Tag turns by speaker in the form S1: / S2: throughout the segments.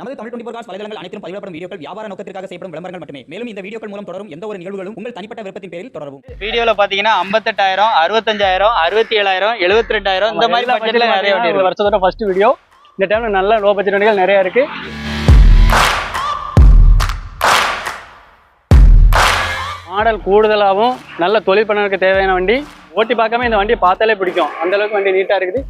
S1: நமது Tamil twenty cos வலைதளங்கள் அனைத்தும் பதிவிடப்படும் வீடியோக்கள் வியாபார நோக்கத்திற்காக செய்யப்படும் விளம்பரங்கள் மட்டுமே. மேலும் இந்த வீடியோக்கள் மூலம் தொடரும் எந்த ஒரு நிகழ்வுகளும் உங்கள் தனிப்பட்ட விருப்பத்தின் பேரில் தொடரவும்.
S2: வீடியோல பாத்தீங்கன்னா ஐம்பத்தெட்டாயிரம் அறுபத்தஞ்சாயிரம் அறுபத்தி ஏழாயிரம் எழுபத்தி ரெண்டாயிரம் இந்த மாதிரி பட்ஜெட்ல நிறைய வண்டி
S3: வருஷத்தோட ஃபர்ஸ்ட் வீடியோ இந்த டைம்ல நல்ல லோ பட்ஜெட் வண்டிகள் நிறைய இருக்கு. மாடல் கூடுதலாகவும் நல்ல தொழில் பண்ணருக்கு தேவையான வண்டி. ஓட்டி பார்க்காம இந்த வண்டி பார்த்தாலே பிடிக்கும். அந்த அளவுக்கு வண்டி நீட்டா இருக்குது.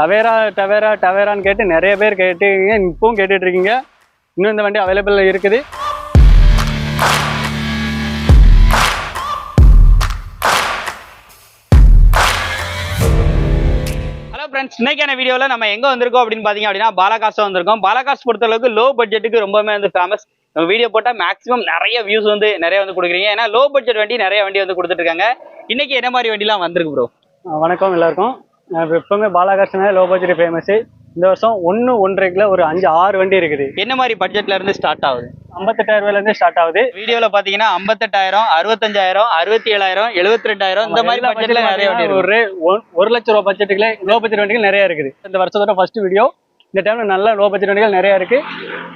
S3: டவேரா டவேரா டவேரான்னு கேட்டு நிறைய பேர் கேட்டுருக்கீங்க இப்பவும் கேட்டுட்டு இருக்கீங்க இன்னும் இந்த வண்டி அவைலபிள் இருக்குது.
S2: ஹலோ ஃப்ரெண்ட்ஸ் இன்னைக்கான வீடியோல நம்ம எங்க வந்திருக்கோம் அப்படின்னு பாத்தீங்க அப்படின்னா பாலாகாஸ் வந்திருக்கோம். பாலாகாஸ் பொறுத்த அளவுக்கு லோ பட்ஜெட்டுக்கு ரொம்பவே வந்து ஃபேமஸ் நம்ம வீடியோ போட்டா மேக்ஸிமம் நிறைய வியூஸ் வந்து நிறைய வந்து கொடுக்குறீங்க. ஏன்னா லோ பட்ஜெட் வண்டி நிறைய வண்டி வந்து கொடுத்துட்டு இருக்காங்க இன்னைக்கு என்ன மாதிரி வண்டிலாம் வந்திருக்கு ப்ரோ
S3: வணக்கம் எல்லாருக்கும். எப்பவுமே பாலாகாசனே லோ பட்ஜெட் ஃபேமஸ் இந்த வருஷம் ஒன்று ஒன்றரைக்குள்ள ஒரு அஞ்சு ஆறு வண்டி இருக்குது.
S2: என்ன மாதிரி பட்ஜெட்ல இருந்து ஸ்டார்ட் ஆகுது?
S3: ஐம்பத்தெட்டாயிரம் ரூபாயிலேருந்து ஸ்டார்ட் ஆகுது.
S2: வீடியோல பாத்தீங்கன்னா ஐம்பத்தெட்டாயிரம் அறுபத்தஞ்சாயிரம் அறுபத்தி ஏழாயிரம் எழுபத்தி ரெண்டாயிரம் இந்த மாதிரி பட்ஜெட்ல
S3: budget
S2: நிறைய
S3: ஒரு ஒரு லட்ச ரூபா பட்ஜெட்டுக்குள்ள லோ பட்ஜெட் வண்டிகள் நிறைய இருக்குது. இந்த வருஷத்தோட ஃபர்ஸ்ட் வீடியோ இந்த டைம்ல நல்ல லோ பட்ஜெட் வண்டிகள் நிறைய இருக்கு.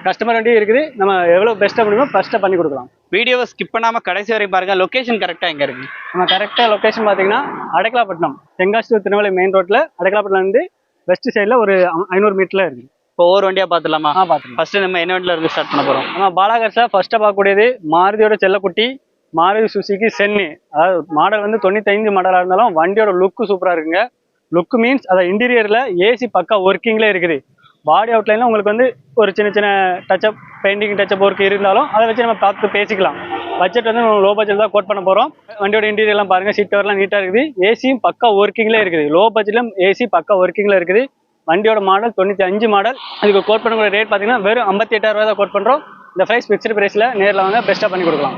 S3: கஸ்டமர் வண்டியும் இருக்குது. நம்ம எவ்வளவு பெஸ்ட்டாக முடியுமோ ஃபர்ஸ்ட்டாக பண்ணி கொடுக்கலாம்.
S2: வீடியோவை ஸ்கிப் பண்ணாம கடைசி வரைக்கும் பாருங்க. லொகேஷன் கரெக்டா எங்க இருக்கு?
S3: நம்ம கரெக்டாக லொகேஷன் பார்த்தீங்கன்னா அடக்கலாப்பட்டினம். to திருநெல்வேலி மெயின் ரோட்ல அடக்கலாப்பட்டினம் வந்து வெஸ்ட் சைடில் ஒரு ஐநூறு மீட்டர்ல இருக்குது
S2: இப்போ ஒவ்வொரு வண்டியா பாத்துலாமா
S3: ஆ பார்த்துக்கலாம்
S2: ஃபர்ஸ்ட் நம்ம என்ன வண்டில இருந்து ஸ்டார்ட் பண்ண போறோம்?
S3: நம்ம பாலாகர்ஸில் ஃபர்ஸ்ட்டாக பார்க்கக்கூடியது மாருதியோட செல்லக்குட்டி மாருதி சுசுகி சென்னு. அதாவது மாடல் வந்து தொண்ணூத்தைந்து மாடலாக இருந்தாலும் வண்டியோட லுக்கு சூப்பராக இருக்குங்க. லுக்கு மீன்ஸ் அதை இன்டீரியரில் ஏசி பக்கா ஒர்க்கிங்ல இருக்குது. பாடி அவுட்லைனில் உங்களுக்கு வந்து ஒரு சின்ன சின்ன டச்சப் பெயிண்டிங் டச்சப் ஒர்க் இருந்தாலும் அதை வச்சு நம்ம பார்த்து பேசிக்கலாம். பட்ஜெட் வந்து நம்ம லோ பட்ஜெட் தான் கோட் பண்ண போகிறோம் வண்டியோட இன்டீரியர்லாம் பாருங்கள் சீட் கவர்லாம் நீட்டாக இருக்குது. ஏசியும் பக்கா ஒர்க்கிங்கில் இருக்குது. லோ பட்ஜெட்லையும் ஏசி பக்கா ஒர்க்கிங்கில் இருக்குது. வண்டியோட மாடல் தொண்ணூற்றி அஞ்சு மாடல் இதுக்கு கோட் பண்ணக்கூடிய ரேட் பார்த்தீங்கன்னா வெறும் ஐம்பத்தி எட்டாயிரம் ரூபாய் தான் கோட் பண்ணுறோம் இந்த ப்ரைஸ் ஃபிக்ஸ்டு ப்ரைஸில் நேரில் வாங்க பெஸ்ட்டாக பண்ணி கொடுக்கலாம்.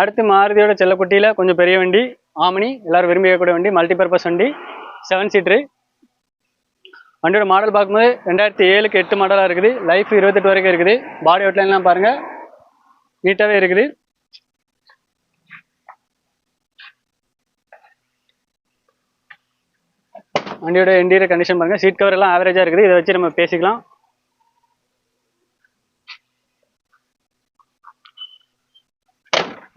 S3: அடுத்து மாருதியோட செல்லக்குட்டியில் கொஞ்சம் பெரிய வண்டி ஆமணி. எல்லாரும் விரும்பி கேட்கக்கூடிய வண்டி மல்டிபர்பஸ் வண்டி செவன் சீட்ரு வண்டியோட மாடல் பார்க்கும்போது ரெண்டாயிரத்தி ஏழுக்கு எட்டு மாடலாக இருக்குது. லைஃப் இருபத்தெட்டு வரைக்கும் இருக்குது. பாடி அவுட்லைன்லாம் பாருங்கள் நீட்டாகவே இருக்குது. வண்டியோட இன்டீரியர் கண்டிஷன் பாருங்கள் சீட் கவர் எல்லாம் ஆவரேஜாக இருக்குது. இதை வச்சு நம்ம பேசிக்கலாம்.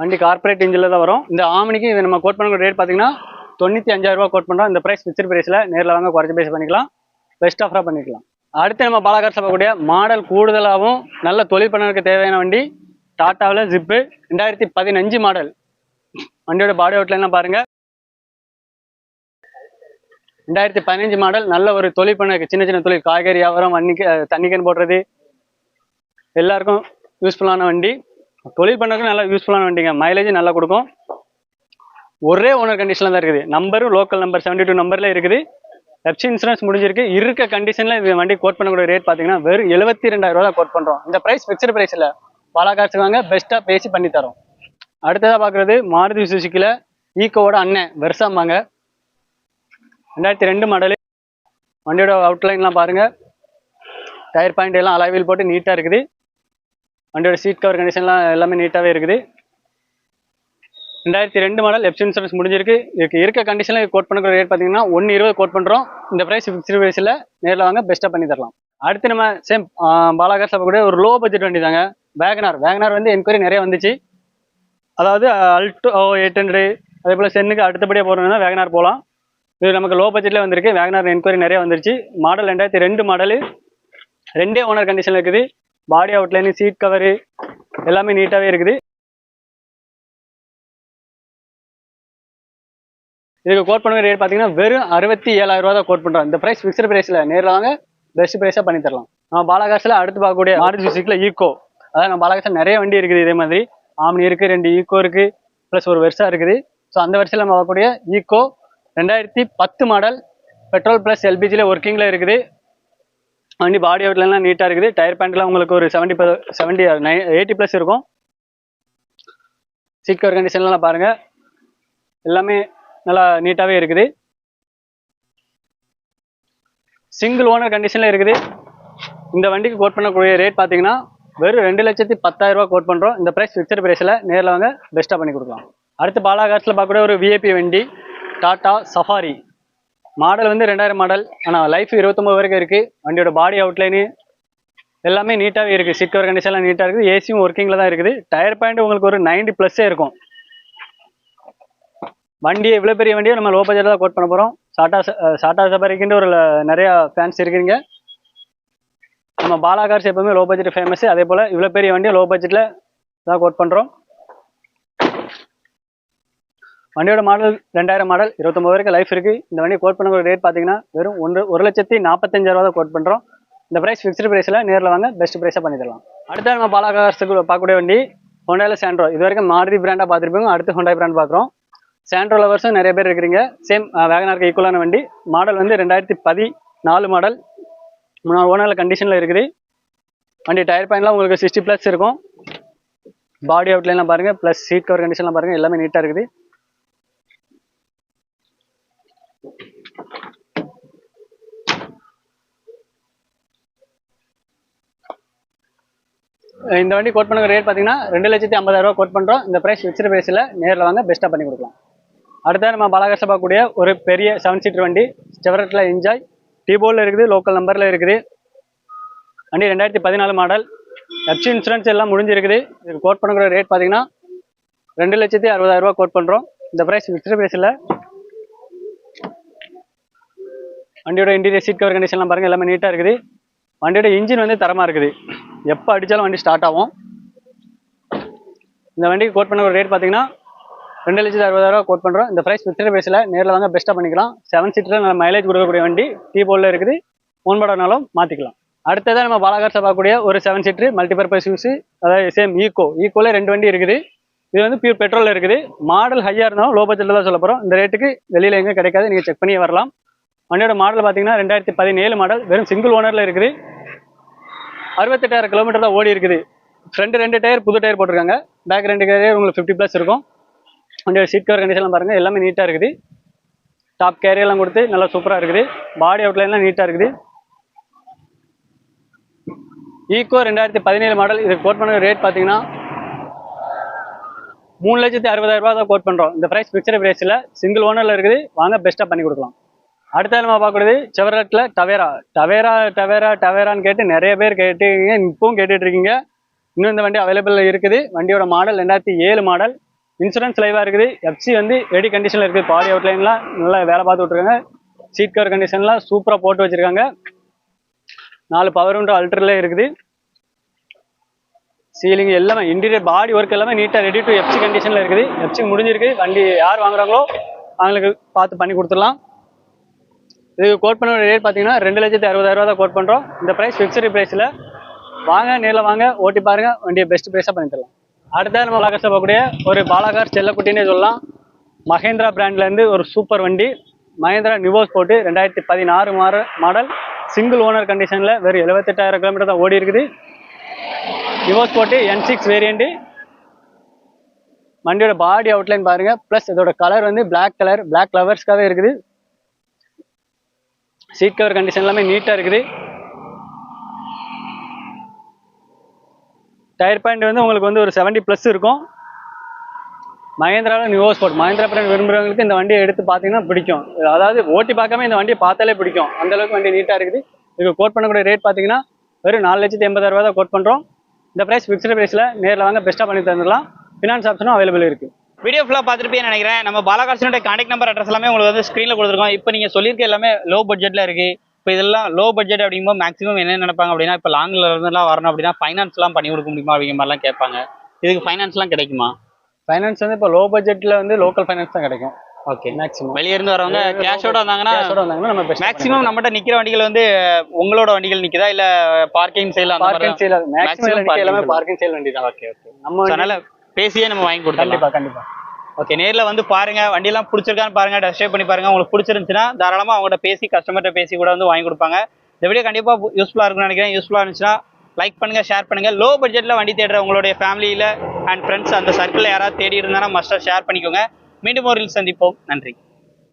S3: வண்டி கார்பரேட் இன்ஜினில் தான் வரும். இந்த ஆமணிக்கு இதை நம்ம கோட் பண்ணக்கூடிய ரேட் பார்த்தீங்கன்னா தொண்ணூற்றி அஞ்சாயிரம் கோட் பண்ணுறோம் இந்த ப்ரைஸ் ஃபிக்ஸ்ட் ப்ரைஸில் நேரில் வாங்க குறைச்சி பேசி பண்ணிக்கலாம். பெஸ்ட் ஆஃபராக பண்ணிக்கலாம் அடுத்து நம்ம பாலாகார் சொல்லக்கூடிய மாடல் கூடுதலாகவும் நல்ல தொழில் பண்ணருக்கு தேவையான வண்டி டாட்டாவில் ஜிப்பு ரெண்டாயிரத்தி பதினஞ்சு மாடல். வண்டியோட பாடி அவுட்லைன்லாம் பாருங்க. ரெண்டாயிரத்தி பதினஞ்சு மாடல் நல்ல ஒரு தொழில் பண்ண சின்ன சின்ன தொழில் காய்கறி வியாபாரம் வண்டிக்கு தண்ணிக்கன் போடுறது. எல்லாருக்கும் யூஸ்ஃபுல்லான வண்டி. தொழில் பண்ணுறதுக்கு நல்லா யூஸ்ஃபுல்லான வண்டிங்க. மைலேஜ் நல்லா கொடுக்கும். ஒரே ஓனர் கண்டிஷனில் தான் இருக்குது. நம்பரும் லோக்கல் நம்பர் செவன்டி டூ நம்பரில் இருக்குது. எஃப்சி இன்சூரன்ஸ் முடிஞ்சிருக்கு. இருக்க கண்டிஷனில் இந்த வண்டி கோட் பண்ணக்கூடிய ரேட் பார்த்தீங்கன்னா வெறும் எழுபத்தி ரெண்டாயிரம் ரூபா கோட் பண்ணுறோம் இந்த ப்ரைஸ் ஃபிக்ஸ்டு ப்ரைஸ் இல்லை பாலாகாசுக்கு வாங்க பெஸ்ட்டாக பேசி பண்ணி தரோம். அடுத்ததாக பார்க்குறது மாருதி சுசுக்கியில் ஈக்கோவோட அண்ணன் வெர்சாம்பாங்க ரெண்டாயிரத்தி ரெண்டு மாடலு வண்டியோட அவுட்லைன்லாம் பாருங்க. டயர் பாயிண்ட் எல்லாம் அலைவில் போட்டு நீட்டாக இருக்குது. வண்டியோட சீட் கவர் கண்டிஷன்லாம் எல்லாமே நீட்டாகவே இருக்குது. ரெண்டாயிரத்தி ரெண்டு மாடல் எஃப்சி இன்சூரன்ஸ் முடிஞ்சிருக்கு. இதுக்கு இருக்க கண்டிஷனில் கோட் பண்ணுற ரேட் பார்த்தீங்கன்னா ஒன்று இருபது கோட் பண்ணுறோம் இந்த ப்ரைஸ் ஃபிக்ஸ்டு ப்ரைஸில் நேரில் வாங்க பெஸ்ட்டாக பண்ணி தரலாம். அடுத்து நம்ம சேம் பாலாகார் சாப்பிடக்கூடிய ஒரு லோ பட்ஜெட் வண்டி தாங்க. வேகனார் வேகனார் வந்து என்கொயரி நிறைய வந்துச்சு. அதாவது அல்டோ எயிட் ஹண்ட்ரட் அதே போல் சென்னுக்கு அடுத்தபடியாக போகிறோம்னா வேகனார் போகலாம் இது நமக்கு லோ பட்ஜெட்டில் வந்திருக்கு வேகனார் என்கொயரி நிறைய வந்துருச்சு. மாடல் ரெண்டாயிரத்தி ரெண்டு மாடலு ரெண்டே ஓனர் கண்டிஷனில் இருக்குது. பாடி அவுட்லைனு சீட் கவரு எல்லாமே நீட்டாகவே இருக்குது. இதுக்கு கோட் பண்ணுற ரேட் பார்த்தீங்கன்னா வெறும் அறுபத்தி ஏழாயிரம் ரூபா தான் கோட் பண்ணுறோம் இந்த ப்ரைஸ் ஃபிக்ஸ்டு ப்ரைஸில் நேரில் வாங்க பெஸ்ட் ப்ரைஸாக பண்ணி தரலாம். நம்ம பாலாகாசில் அடுத்து பார்க்கக்கூடிய மாருதி சுசுக்கியில் ஈக்கோ அதாவது நம்ம பாலாகாசில் நிறைய வண்டி இருக்குது இதே மாதிரி. ஆம்னி இருக்குது ரெண்டு ஈக்கோ இருக்குது ப்ளஸ் ஒரு வெர்சா இருக்குது. ஸோ அந்த வருஷத்தில் நம்ம பார்க்கக்கூடிய ஈக்கோ ரெண்டாயிரத்தி பத்து மாடல் பெட்ரோல் ப்ளஸ் எல்பிஜியில் ஒர்க்கிங்கில் இருக்குது. வண்டி பாடி அவுட்லாம் நீட்டாக இருக்குது. டயர் பேண்ட்லாம் உங்களுக்கு ஒரு செவன்ட்டி செவன்ட்டி நை எயிட்டி ப்ளஸ் இருக்கும். சீட் கவர் கண்டிஷன்லாம் பாருங்கள் எல்லாமே நல்லா நீட்டாகவே இருக்குது. சிங்கிள் ஓனர் கண்டிஷனில் இருக்குது. இந்த வண்டிக்கு கோட் பண்ணக்கூடிய ரேட் பார்த்தீங்கன்னா வெறும் ரெண்டு லட்சத்தி பத்தாயிரரூபா கோட் பண்ணுறோம் இந்த ப்ரைஸ் ஃபிக்சர் ப்ரைஸில் நேரில் வாங்க பெஸ்ட்டாக பண்ணி கொடுக்கலாம். அடுத்து பாலாகார்ஸில் பார்க்கக்கூடிய ஒரு விஐபி வண்டி டாட்டா சஃபாரி மாடல் வந்து ரெண்டாயிரம் மாடல் ஆனால் லைஃப் இருபத்தொம்பது வரைக்கும் இருக்குது வண்டியோட பாடி அவுட்லைனு எல்லாமே நீட்டாகவே இருக்குது சிக்கவர் கண்டிஷன்லாம் நீட்டாக இருக்குது. ஏசியும் ஒர்க்கிங்கில் தான் இருக்குது. டயர் பாயிண்ட் உங்களுக்கு ஒரு 90 ப்ளஸ்ஸே இருக்கும். வண்டி இவ்வளோ பெரிய வண்டியை நம்ம லோ பட்ஜெட்டில் தான் கோட் பண்ண போகிறோம் சாட்டா சாட்டா சபாரிக்குன்ற ஒரு நிறையா ஃபேன்ஸ் இருக்கிறீங்க. நம்ம பாலா கார்ஸ் எப்பவுமே லோ பட்ஜெட் ஃபேமஸ் அதே போல் இவ்வளோ பெரிய வண்டியை லோ பட்ஜெட்டில் தான் கோட் பண்ணுறோம் வண்டியோட மாடல் ரெண்டாயிரம் மாடல் இருபத்தொம்பது வரைக்கும் லைஃப் இருக்குது இந்த வண்டி கோட் பண்ணக்கூடிய ரேட் பார்த்தீங்கன்னா வெறும் ஒன்று ஒரு லட்சத்தி நாற்பத்தஞ்சாயிரம் தான் கோட் பண்ணுறோம் இந்த ப்ரைஸ் ஃபிக்ஸ்டு ப்ரைஸில் நேரில் வாங்க பெஸ்ட் ப்ரைஸாக பண்ணி தரலாம் நம்ம பாலா கார்ஸுக்கு பார்க்கக்கூடிய வண்டி ஹொண்டாயில் சாண்ட்ரோ இது வரைக்கும் மாருதி பிராண்டாக பார்த்துருப்போம் அடுத்து ஹோண்டாய் பிராண்ட் பார்க்குறோம். சாண்ட்ரோ லவர்ஸும் நிறைய பேர் இருக்கிறீங்க. சேம் வேகனாருக்கு ஈக்குவலான வண்டி. மாடல் வந்து ரெண்டாயிரத்தி பதி நாலு மாடல் மூணாவது ஓனரில் கண்டிஷனில் இருக்குது. வண்டி டயர் பாயிண்ட்லாம் உங்களுக்கு சிக்ஸ்டி ப்ளஸ் இருக்கும். பாடி அவுட்லைன்லாம் பாருங்கள் ப்ளஸ் சீட் கவர் கண்டிஷன்லாம் பாருங்கள் எல்லாமே நீட்டாக இருக்குது. இந்த வண்டி கோட் பண்ணுற ரேட் பார்த்தீங்கன்னா ரெண்டு லட்சத்தி ஐம்பதாயிரம் ரூபா கோட் பண்ணுறோம் இந்த ப்ரைஸ் வச்சிருக்க ப்ரைஸில் நேரில் வாங்க பெஸ்ட்டாக பண்ணி கொடுக்கலாம். அடுத்தது நம்ம பாலாகர்ஷ பார்க்கக்கூடிய ஒரு பெரிய செவன் சீட்டர் வண்டி செவரட்டில் என்ஜாய் டிபோலில் இருக்குது லோக்கல் நம்பரில் இருக்குது. வண்டி ரெண்டாயிரத்தி பதினாலு மாடல் எப்சி இன்சூரன்ஸ் எல்லாம் முடிஞ்சிருக்குது. இதுக்கு கோட் பண்ணக்கூடிய ரேட் பார்த்தீங்கன்னா ரெண்டு லட்சத்தி அறுபதாயிரம் ரூபா கோட் பண்ணுறோம் இந்த ப்ரைஸ் ஃபிக்ஸ்டு ப்ரைஸில் வண்டியோட இன்டீரியர் சீட் கவர் கண்டிஷன்லாம் பாருங்கள் எல்லாமே நீட்டாக இருக்குது. வண்டியோட இன்ஜின் வந்து தரமாக இருக்குது. எப்போ அடித்தாலும் வண்டி ஸ்டார்ட் ஆகும். இந்த வண்டிக்கு கோட் பண்ண ஒரு ரேட் பார்த்தீங்கன்னா ரெண்டு லட்சத்தி அறுபதாயிரம் கோட் பண்ணுறோம் இந்த ப்ரைஸ் ஃபிக்ஸ்டு பேஸில் நேரில் வாங்க பெஸ்ட்டாக பண்ணிக்கலாம். செவன் சீட்டரில் நல்ல மைலேஜ் கொடுக்கக்கூடிய வண்டி டீ போலில் இருக்குது. ஓன்படானாலும் மாற்றிக்கலாம் அடுத்ததாக நம்ம பாலாகார்ஸை பார்க்கக்கூடிய ஒரு செவன் சீட்ரு மல்டிபர்பஸ் யூஸ் அதாவது சேம் ஈகோ ஈகோவில் ரெண்டு வண்டி இருக்குது. இது வந்து பியூர் பெட்ரோலில் இருக்குது. மாடல் ஹையாக இருந்தாலும் லோ பட்ஜெட்டில் தான் சொல்ல போகிறோம் இந்த ரேட்டுக்கு வெளியில் எங்கே கிடைக்காது. நீங்கள் செக் பண்ணி வரலாம். வண்டியோட மாடல் பார்த்தீங்கன்னா ரெண்டாயிரத்தி பதினேழு மாடல் வெறும் சிங்கிள் ஓனரில் இருக்குது. அறுபத்தெட்டாயிரம் கிலோமீட்டர் தான் ஓடி இருக்குது. ஃப்ரண்ட் ரெண்டு டயர் புது டயர் போட்டிருக்காங்க. பேக் ரெண்டு டயர் உங்களுக்கு ஃபிஃப்டி ப்ளஸ் இருக்கும். வண்டியோட சீட் கவர் கண்டிஷன்லாம் பாருங்கள் எல்லாமே நீட்டாக இருக்குது. டாப் கேரியெல்லாம் கொடுத்து நல்லா சூப்பராக இருக்குது. பாடி அவுட்லைன்லாம் நீட்டாக இருக்குது. ஈக்கோ ரெண்டாயிரத்தி பதினேழு மாடல் இது கோட் பண்ண ரேட் பார்த்தீங்கன்னா மூணு லட்சத்தி அறுபதாயிரம் ரூபா தான் கோட் பண்ணுறோம் இந்த ப்ரைஸ் பிக்சர் ப்ரைஸில் சிங்கிள் ஓனரில் இருக்குது. வாங்க பெஸ்ட்டாக பண்ணி கொடுக்கலாம். அடுத்த நம்ம பார்க்கறது? செவரட்டில் டவேரா டவேரா டவேரா டவேரான்னு கேட்டு நிறைய பேர் கேட்டுருக்கீங்க இப்பவும் கேட்டுட்ருக்கீங்க இன்னும் இந்த வண்டி அவைலபிள் இருக்குது. வண்டியோட மாடல் ரெண்டாயிரத்தி ஏழு மாடல் இன்சூரன்ஸ் லைவாக இருக்குது. எஃப்சி வந்து ரெடி கண்டிஷனில் இருக்குது. பாடி அவுட்லைன்லாம் நல்லா வேலை பார்த்து விட்ருக்காங்க சீட் கவர் கண்டிஷன்லாம் சூப்பராக போட்டு வச்சுருக்காங்க. நாலு பவர் விண்டோ அல்ட்ரில் இருக்குது. சீலிங் எல்லாமே இன்டீரியர் பாடி ஒர்க் எல்லாமே நீட்டாக ரெடி டு எஃப்சி கண்டிஷனில் இருக்குது. எஃப்சி முடிஞ்சிருக்கு. வண்டி யார் வாங்குறாங்களோ அவங்களுக்கு பார்த்து பண்ணி கொடுத்துடலாம். இதுக்கு கோட் பண்ண ரேட் பார்த்தீங்கன்னா ரெண்டு லட்சத்தி அறுபதாயிரம் தான் கோட் பண்ணுறோம் இந்த ப்ரைஸ் ஃபிக்ஸ்டு ப்ரைஸில் வாங்க நேரில் வாங்க ஓட்டி பாருங்க வண்டியை பெஸ்ட் ப்ரைஸாக பண்ணி தரலாம் அடுத்த நம்ம பாலாகார் பார்க்கக்கூடிய ஒரு பாலாகார் செல்லக்குட்டினே சொல்லலாம். மகேந்திரா பிராண்ட்லேருந்து ஒரு சூப்பர் வண்டி மகேந்திரா நிவோஸ் போட்டு ரெண்டாயிரத்தி பதினாறு மார மாடல் சிங்கிள் ஓனர் கண்டிஷனில் வெறும் எழுபத்தெட்டாயிரம் கிலோமீட்டர் தான் ஓடி இருக்குது. நிவோஸ் போட்டு என் சிக்ஸ் வேரியண்ட்டு வண்டியோட பாடி அவுட்லைன் பாருங்கள் ப்ளஸ் இதோட கலர் வந்து பிளாக் கலர் பிளாக் லவர்ஸ்க்காகவே இருக்குது. சீட் கவர் கண்டிஷன் எல்லாமே நீட்டாக இருக்குது. டயர் பாயிண்ட் வந்து உங்களுக்கு வந்து ஒரு 70 ப்ளஸ் இருக்கும். மகேந்திராவில் நியூ ஸ்போர்ட் மகேந்திரா பிராண்ட் விரும்புறவங்களுக்கு இந்த வண்டியை எடுத்து பார்த்தீங்கன்னா பிடிக்கும். அதாவது ஓட்டி பார்க்காம இந்த வண்டியை பார்த்தாலே பிடிக்கும். அந்தளவுக்கு வண்டி நீட்டாக இருக்குது. இதுக்கு கோட் பண்ணக்கூடிய ரேட் பார்த்தீங்கன்னா வெறும் நாலு லட்சத்தி எண்பதாயிரரூபா தான் கோட் பண்ணுறோம் இந்த ப்ரைஸ் ஃபிக்ஸ்டு ப்ரைஸில் நேரில் வாங்க பெஸ்ட்டாக பண்ணி தந்துடலாம். ஃபினான்ஸ் ஆப்ஷனும் அவைலபிள் இருக்குது
S2: வீடியோ ஃபுல்லாக பார்த்துருப்பேன்னு நினைக்கிறேன். நம்ம பாலகாசனுடைய கான்டாக்ட் நம்பர் அட்ரஸ் எல்லாமே உங்களுக்கு வந்து ஸ்க்ரீனில் கொடுத்துருக்கோம். இப்போ நீங்கள் சொல்லியிருக்க எல்லாமே லோ பட்ஜெட்டில் இருக்குது இப்போ இதெல்லாம் லோ பட்ஜெட் அப்படிங்கும்போது மேக்ஸிமம் என்ன நினைப்பாங்க அப்படின்னா இப்போ லாங்கில் இருந்தெல்லாம் வரணும் அப்படின்னா ஃபைனான்ஸ்லாம் பண்ணி கொடுக்க முடியுமா அப்படிங்கிற மாதிரிலாம் கேட்பாங்க. இதுக்கு ஃபைனான்ஸ்லாம் கிடைக்குமா?
S3: ஃபைனான்ஸ் வந்து இப்போ லோ பட்ஜெட்டில் வந்து லோக்கல் ஃபைனான்ஸ் தான் கிடைக்கும்.
S2: ஓகே
S3: மேக்ஸிமம்
S2: வெளியே இருந்து வரவங்க கேஷோட வந்தாங்கன்னா
S3: நம்ம
S2: மேக்ஸிமம் நம்மகிட்ட நிக்கிற வண்டிகள் வந்து உங்களோட வண்டிகள் நிக்குதா? இல்ல பார்க்கிங் அந்த
S3: பார்க்கிங் சேல் மேக்ஸிமம் எல்லாமே. பார்க்கிங் சேல் வண்டி தான்.
S2: ஓகே ஓகே
S3: நம்ம
S2: அதனால பேசியே நம்ம வாங்கி கொடுத்துடலாம்.
S3: கண்டிப்பா கண்டிப்பா.
S2: ஓகே நேரில் வந்து பாருங்க. வண்டியெல்லாம் பிடிச்சிருக்கான்னு பாருங்க. டெஸ்ட் ட்ரைவ் பண்ணி பாருங்க. உங்களுக்கு பிடிச்சிருந்துச்சுன்னா தாராளமாக அவங்கள்ட்ட பேசி கஸ்டமர்கிட்ட பேசி கூட வந்து வாங்கி கொடுப்பாங்க. இந்த வீடியோ கண்டிப்பாக யூஸ்ஃபுல்லாக இருக்கும்னு நினைக்கிறேன். யூஸ்ஃபுல்லாக இருந்துச்சுன்னா லைக் பண்ணுங்க ஷேர் பண்ணுங்க. லோ பட்ஜெட்டில் வண்டி தேடுற உங்களுடைய ஃபேமிலியில் அண்ட் ஃப்ரெண்ட்ஸ் அந்த சர்க்கிளில் யாராவது தேடி இருந்தாலும் மஸ்ட்டாக ஷேர் பண்ணிக்கோங்க. மீண்டும் ஒரு சந்திப்போம். நன்றி.